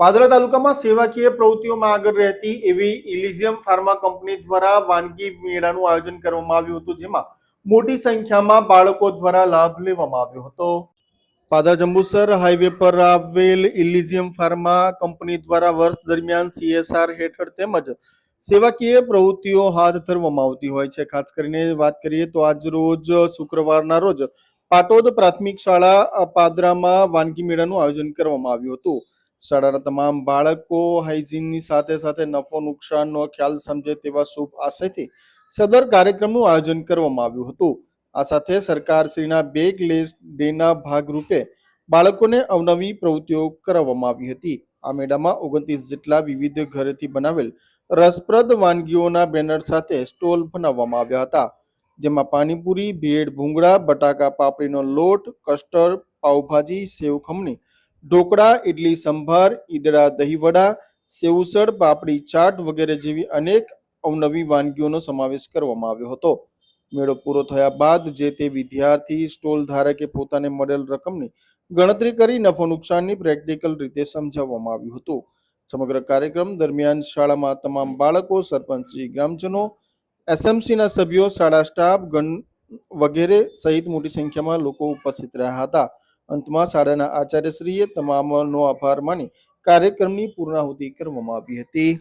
પાદરા તાલુકામાં સેવાકીય પ્રવૃત્તિઓમાં આગળ રહેતી એવી ઇલિઝિયમ ફાર્મા કંપની દ્વારા વાનગી મેળાનું આયોજન કરવામાં આવ્યું હતું, જેમાં મોટી સંખ્યામાં બાળકો દ્વારા લાભ લેવામાં આવ્યો હતો. પાદરા જંબુસર હાઈવે પર આવેલ ઇલિઝિયમ ફાર્મા કંપની દ્વારા વર્ષ દરમિયાન સીએસઆર હેઠળ તેમજ સેવાકીય પ્રવૃત્તિઓ હાથ ધરવામાં આવતી હોય છે. ખાસ કરીને વાત કરીએ તો આજ રોજ શુક્રવારના રોજ પાટોદ પ્રાથમિક શાળા પાદરામાં વાનગી મેળાનું આયોજન કરવામાં આવ્યું હતું. શાળાના તમામ બાળકો હાઇજીનની સાથે સાથે નફો નુકસાનનો ખ્યાલ સમજે તેવા શુભ આશયથી સદર કાર્યક્રમનું આયોજન કરવામાં આવ્યું હતું. આ સાથે સરકારશ્રીના બેગ લેસ ડેના ભાગરૂપે બાળકોને અવનવી પ્રવૃત્તિઓ કરાવવામાં આવી હતી. આ મેળામાં ઓગણત્રીસ જેટલા વિવિધ ઘરેથી બનાવેલ રસપ્રદ વાનગીઓના બેનર સાથે સ્ટોલ બનાવવામાં આવ્યા હતા. જેમાં પાણીપુરી, ભેળ, ભૂંગળા, બટાકા, પાપડીનો લોટ, કસ્ટર્ડ, પાઉભાજી, સેવ ખમણી ઢોકળા ઇડલી સંભાર, ઈદડા દહીંવડા સેવસળ પાપડી ચાટ વગેરે જેવી અનેક અવનવી વાનગીઓનો સમાવેશ કરવામાં આવ્યો હતો. મેળો પૂરો થયા બાદ જે તે વિદ્યાર્થી, સ્ટોલ ધારકે પોતાને મળેલ રકમની ગણતરી કરી નફો નુકસાનની પ્રેક્ટિકલ રીતે સમજાવવામાં આવ્યું હતું. સમગ્ર કાર્યક્રમ દરમિયાન શાળામાં તમામ બાળકો સરપંચશ્રી ગ્રામજનો, એસએમસીના સભ્યો, શાળા સ્ટાફ, ગણ વગેરે સહિત મોટી સંખ્યામાં લોકો ઉપસ્થિત રહ્યા હતા. અંતમાં શાળાના આચાર્યશ્રીએ તમામનો આભાર માની કાર્યક્રમની પૂર્ણાહુતિ કરવામાં આવી હતી.